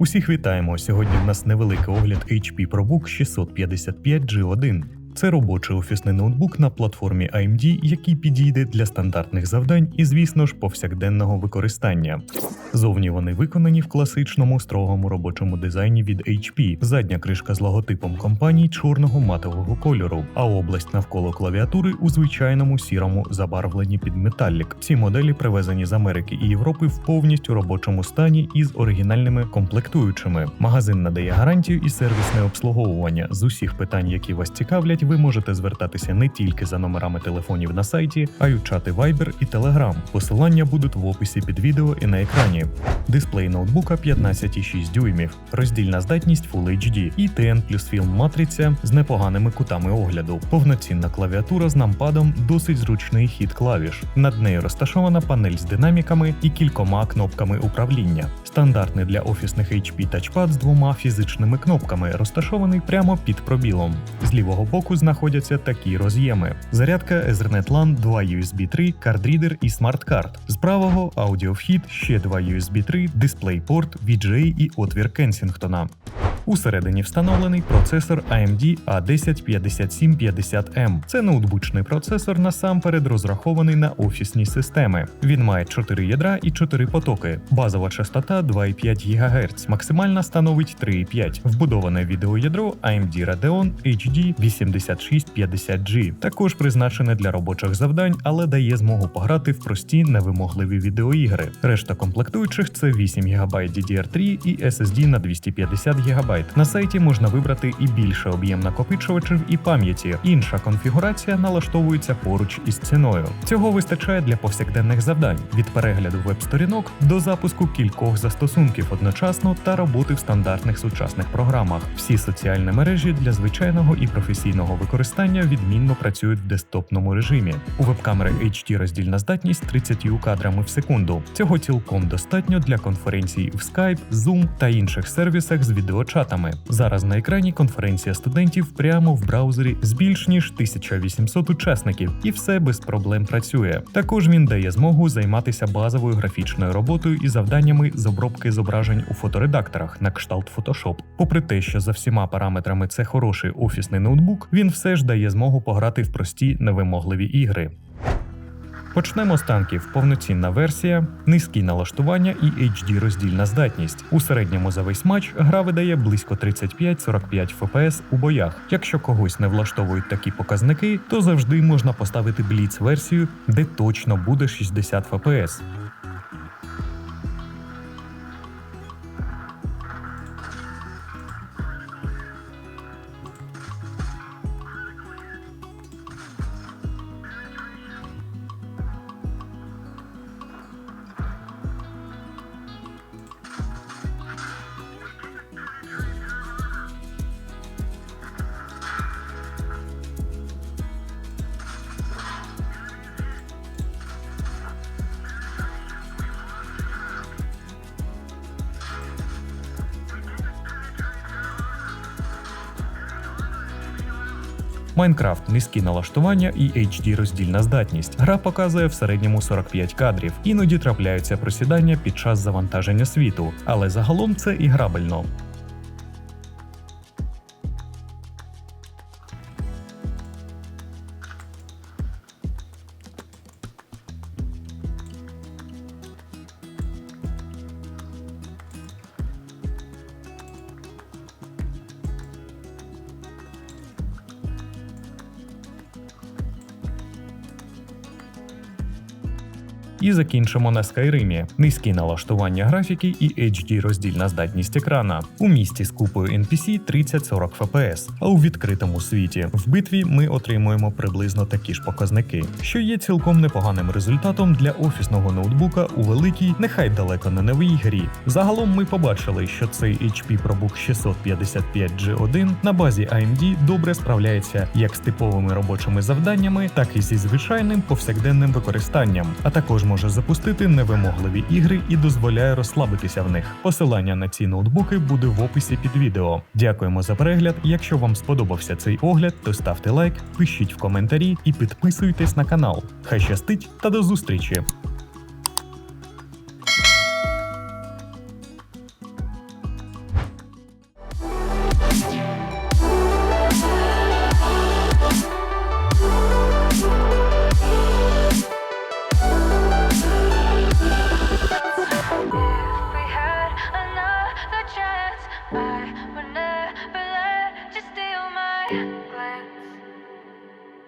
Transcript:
Усіх вітаємо! Сьогодні в нас невеликий огляд HP ProBook 655G1. Це робочий офісний ноутбук на платформі AMD, який підійде для стандартних завдань і, звісно ж, повсякденного використання. Зовні вони виконані в класичному строгому робочому дизайні від HP. Задня кришка з логотипом компанії чорного матового кольору, а область навколо клавіатури у звичайному сірому забарвленні під металлік. Ці моделі привезені з Америки і Європи в повністю робочому стані із оригінальними комплектуючими. Магазин надає гарантію і сервісне обслуговування. З усіх питань, які вас цікавлять, ви можете звертатися не тільки за номерами телефонів на сайті, а й у чати Viber і Telegram. Посилання будуть в описі під відео і на екрані. Дисплей ноутбука 15,6 дюймів, роздільна здатність Full HD і TN плюс фільм матриця з непоганими кутами огляду. Повноцінна клавіатура з нампадом, досить зручний хід клавіш. Над нею розташована панель з динаміками і кількома кнопками управління. Стандартний для офісних HP тачпад з двома фізичними кнопками, розташований прямо під пробілом. З лівого боку знаходяться такі роз'єми: зарядка Ethernet LAN, 2 USB 3, кардрідер і смарт-карт. З правого аудіовхід, ще 2 USB 3, дисплейпорт, VGA і отвір Кенсінгтона. Усередині встановлений процесор AMD A105750M. Це ноутбучний процесор насамперед розрахований на офісні системи. Він має 4 ядра і 4 потоки. Базова частота 2,5 ГГц, максимальна становить 3,5. Вбудоване відеоядро AMD Radeon HD 8650G. Також призначене для робочих завдань, але дає змогу пограти в прості невимогливі відеоігри. Решта комплектуючих це 8 ГБ DDR3 і SSD на 250 ГБ. На сайті можна вибрати і більше об'єм накопичувачів і пам'яті. Інша конфігурація налаштовується поруч із ціною. Цього вистачає для повсякденних завдань від перегляду веб-сторінок до запуску кількох застосунків одночасно та роботи в стандартних сучасних програмах. Всі соціальні мережі для звичайного і професійного використання відмінно працюють в десктопному режимі. У веб-камери HD роздільна здатність 30 кадрами в секунду. Цього цілком достатньо для конференцій в Skype, Zoom та інших сервісах з відеочатами. Зараз на екрані конференція студентів прямо в браузері з більш ніж 1800 учасників, і все без проблем працює. Також він дає змогу займатися базовою графічною роботою і завданнями з обробки зображень у фоторедакторах на кшталт Photoshop. Попри те, що за всіма параметрами це хороший офісний ноутбук, він все ж дає змогу пограти в прості невимогливі ігри. Почнемо з танків. Повноцінна версія, низькі налаштування і HD роздільна здатність. У середньому за весь матч гра видає близько 35-45 FPS у боях. Якщо когось не влаштовують такі показники, то завжди можна поставити бліц версію, де точно буде 60 FPS. Майнкрафт низькі налаштування і HD роздільна здатність. Гра показує в середньому 45 кадрів. Іноді трапляються просідання під час завантаження світу, але загалом це і І закінчимо на Скайримі. Низькі налаштування графіки і HD роздільна здатність екрана. У місті з купою NPC 30-40 FPS, а у відкритому світі в битві ми отримуємо приблизно такі ж показники, що є цілком непоганим результатом для офісного ноутбука у великій, нехай далеко не новій грі. Загалом ми побачили, що цей HP ProBook 655G1 на базі AMD добре справляється як з типовими робочими завданнями, так і зі звичайним повсякденним використанням, а також може запустити невимогливі ігри і дозволяє розслабитися в них. Посилання на ці ноутбуки буде в описі під відео. Дякуємо за перегляд. Якщо вам сподобався цей огляд, то ставте лайк, пишіть в коментарі і підписуйтесь на канал. Хай щастить та до зустрічі!